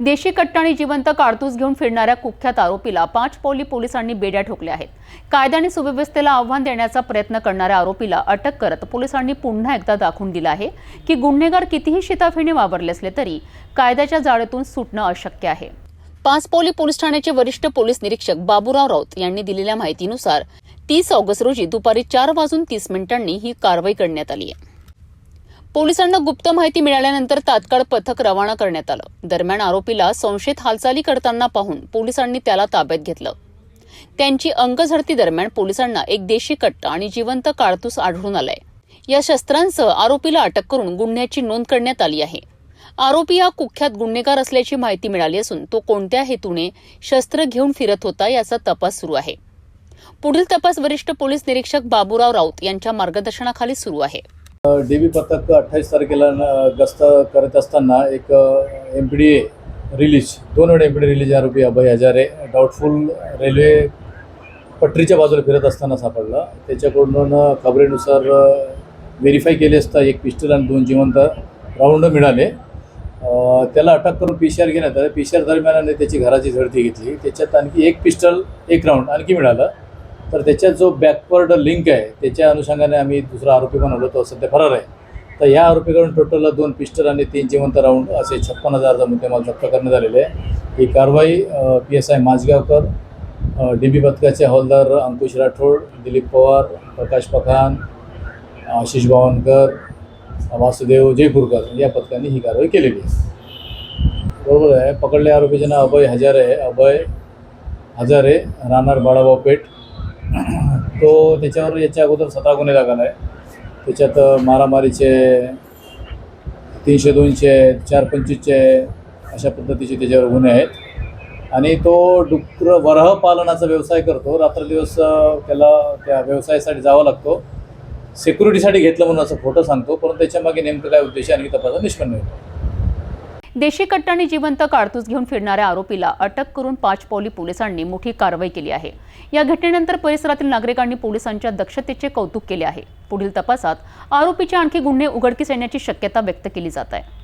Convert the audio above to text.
देशी कट्टा आणि जिवंत काडतूस घेऊन फिरणाऱ्या कुख्यात आरोपीला पाच पौली पोलिसांनी बेड्या ठोकल्या आहेत. कायदा आणि सुव्यवस्थेला आव्हान देण्याचा प्रयत्न करणाऱ्या आरोपीला अटक करत पोलिसांनी पुन्हा एकदा दाखवून दिलं आहे की गुन्हेगार कितीही शिताफीने वावरले असले तरी कायद्याच्या जाळेतून सुटणं अशक्य आहे. पाचपोली पोलीस ठाण्याचे वरिष्ठ पोलीस निरीक्षक बाबूराव राऊत यांनी दिलेल्या माहितीनुसार तीस ऑगस्ट रोजी दुपारी चार वाजून तीस मिनिटांनी ही कारवाई करण्यात आली आहे. पोलिसांना गुप्त माहिती मिळाल्यानंतर तात्काळ पथक रवाना करण्यात आलं. दरम्यान आरोपीला संशयित हालचाली करताना पाहून पोलिसांनी त्याला ताब्यात घेतलं. त्यांची अंगझडती दरम्यान पोलिसांना एक देशी कट्टा आणि जिवंत काळतूस आढळून आलाय. या शस्त्रांसह आरोपीला अटक करून गुन्ह्याची नोंद करण्यात आली आहे. आरोपी हा कुख्यात गुन्हेगार असल्याची माहिती मिळाली असून तो कोणत्या हेतूने शस्त्र घेऊन फिरत होता याचा तपास सुरू आहे. पुढील तपास वरिष्ठ पोलीस निरीक्षक बाबूराव राऊत यांच्या मार्गदर्शनाखाली सुरू आहे. डी बी पथक अठ्ठावीस तारखेला न- गस्त करत असताना एक M P D A release दोन वेळा एम पी डी रिलीज आरोपी अभय हजारे डाऊटफुल रेल्वे पटरीच्या बाजूला फिरत असताना सापडला. त्याच्याकडून खबरेनुसार व्हेरीफाय केले असता एक पिस्टल आणि दोन जिवंत राऊंड मिळाले. त्याला अटक करून पी सी आर घेण्यात आलं. पी सी आर दरम्यान त्याची घराची झडती घेतली. त्याच्यात आणखी एक पिस्टल एक राऊंड आणखी मिळालं. तर त्याच्यात जो बॅकवर्ड लिंक आहे त्याच्या अनुषंगाने आम्ही दुसरा आरोपी बनवलो तो सध्या फरार आहे. तर ह्या आरोपीकडून टोटल दोन पिस्टल आणि तीन जिवंत राऊंड असे छप्पन हजारचा मुद्देमाल जप्त करण्यात आलेले आहे. ही कारवाई P S I Mazgaonkar D B पथकाचे हवालदार अंकुश राठोड दिलीप पवार प्रकाश पखान आशिष बावनकर वासुदेव जयपूरकर या पथकाने ही कारवाई केलेली आहे. बरोबर आहे पकडले आरोपीचे नाव अभय हजारे अभय हजारे राहणार बाळाभाऊ पेठ. तो त्याच्यावर याच्या अगोदर सतरा गुन्हे लागला आहे त्याच्यात मारामारीचे तीनशे दोनशे चार पंचवीसचे अशा पद्धतीचे त्याच्यावर गुन्हे आहेत. आणि तो डुक्कर वरह पालनाचा व्यवसाय करतो. रात्रदिवस त्याला त्या व्यवसायासाठी जावं लागतो. सिक्युरिटीसाठी घेतलं म्हणून असं फोटो सांगतो. परंतु त्याच्यामागे नेमकं काय उद्देश आहे आणखी तपासात निष्पन्न होतो देशी कट्टा आणि जिवंत काडतूस घेऊन फिरणाऱ्या आरोपीला अटक करून पाचपौली पोलिसांनी मोठी कारवाई केली आहे. या घटनेनंतर परिसरातील नागरिकांनी पोलिसांच्या दक्षतेचे कौतुक केले आहे. पुढील तपासात आरोपीचे आणखी गुन्हे उघडकीस येण्याची शक्यता व्यक्त केली जात आहे.